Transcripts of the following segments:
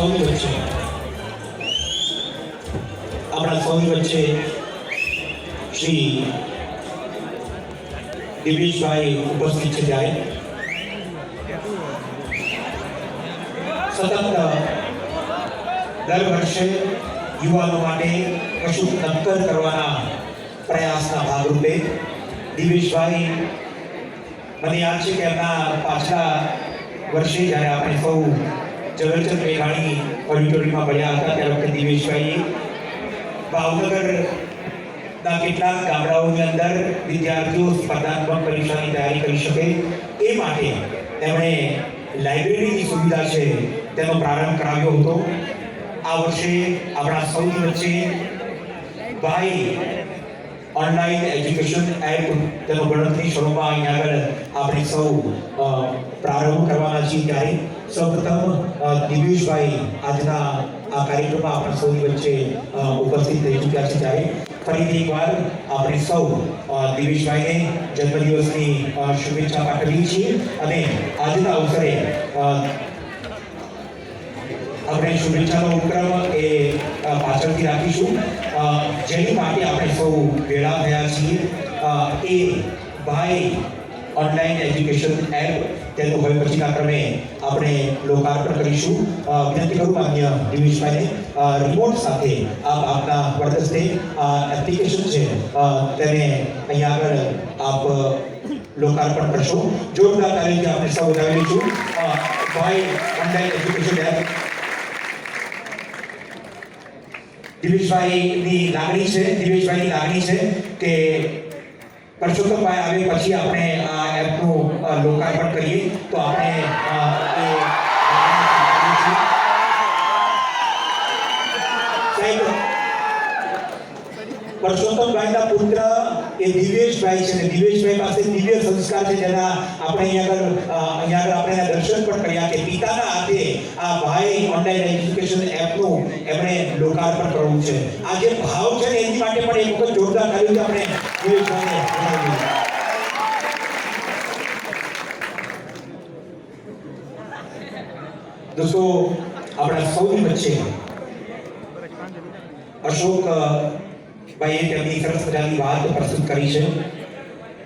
સૌની વચ્ચે. આપણા સૌની વચ્ચે શ્રી દિવેશભાઈ ઉપસ્થિત છે ત્યારે. સતત દર વર્ષે યુવાનો માટે કશું નક્કર કરવાના પ્રયાસના ભાગરૂપે દિવેશભાઈ મને યાદ છે કે એમના પાછલા વર્ષે જ્યારે આપણે સૌ ઝવેરચંદ મેઘાણી ઓડિટોરિયમમાં ભણ્યા હતા ત્યારે વખતે ભાવનગર ભાવનગરના કેટલાક ગામડાઓની અંદર વિદ્યાર્થીઓ સ્પર્ધાત્મક પરીક્ષાની તૈયારી કરી શકે એ માટે તેમણે લાઇબ્રેરીની સુવિધા છે તેનો પ્રારંભ કરાવ્યો હતો. આ વર્ષે આપણા સૌની વચ્ચે ભાઈ ઓનલાઈન એજ્યુકેશન એપ તેનો ગણતરી શરૂમાં અહીંયા આગળ આપણે સૌ પ્રારંભ કરવાના છીએ ત્યારે. સૌપ્રથમ અ, દિવેશભાઈ આજના આ કાર્યક્રમમાં આપણા સૌની વચ્ચે ઉપસ્થિત થઈ ચૂક્યા છે ત્યારે ફરીથી એકવાર આપણે સૌ દિવેશભાઈને જન્મદિવસની શુભેચ્છા પાઠવીએ છીએ અને આજના અવસરે આપણે શુભેચ્છાનો ઉપક્રમ એ પાછળથી રાખીશું. જેની માટે આપણે સૌ ભેળા થયા છીએ. એ ભાઈ ઓનલાઈન એજ્યુકેશન એપ તેનું હવે પછીના ક્રમે આપણે લોકાર્પણ કરીશું. વિનંતી કરું માન્ય દિવેશભાઈને રિમોટ સાથે આપ આપના વરદસ્તે આ એપ્લિકેશન છે તેને અહીંયા આગળ આપ લોકાર્પણ કરશો. જોરદાર તારીખે આપણે સૌ વધાવી છું ભાઈ ઓનલાઈન એજ્યુકેશન એપ દિવેશભાઈની લાગણી છે દિવેશભાઈની લાગણી છે કે પરસોત્તમભાઈ આવે પછી આપણે આ એપનું અ, લોકાર્પણ કરીએ તો આપણે અ, એ ભાવના સ્વીકારીએ છીએ. સાહેબ પરસોત્તમભાઈના પુત્ર એ દિવેશભાઈ છે દિવેશભાઈ પાસે દિવ્ય સંસ્કાર છે જેના આપણે અહીંયા આગળ અહીંયા આગળ આપણે દર્શન પણ કર્યા કે પિતાના હાથે આ ભાઈ ઓનલાઈન એજ્યુકેશન એપનું એમણે લોકાર્પણ કરવું છે આ જે ભાવ છે ને એની માટે પણ એક વખત જોરદાર કર્યું કે આપણે દિવેશભાઈને. દોસ્તો, આપણા સૌની વચ્ચે અશોક ભાઈએ તેમની સરસ મજાની વાત પ્રસ્તુત કરી છે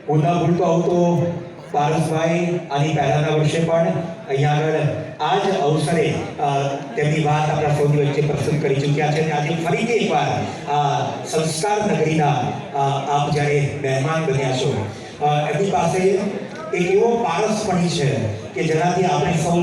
હું ના ભૂલતો આવું તો પારસભાઈ આની પહેલાના વર્ષે પણ અહીંયા આગળ આ જ અવસરે તેમની વાત આપણા સૌની વચ્ચે પ્રસ્તુત કરી ચૂક્યા છે અને આજે ફરીથી એકવાર આ સંસ્કાર નગરીના આપ જ્યારે મહેમાન બન્યા છો એમની પાસે એક એવો પારસપણી છે કે જેનાથી આપણે સૌ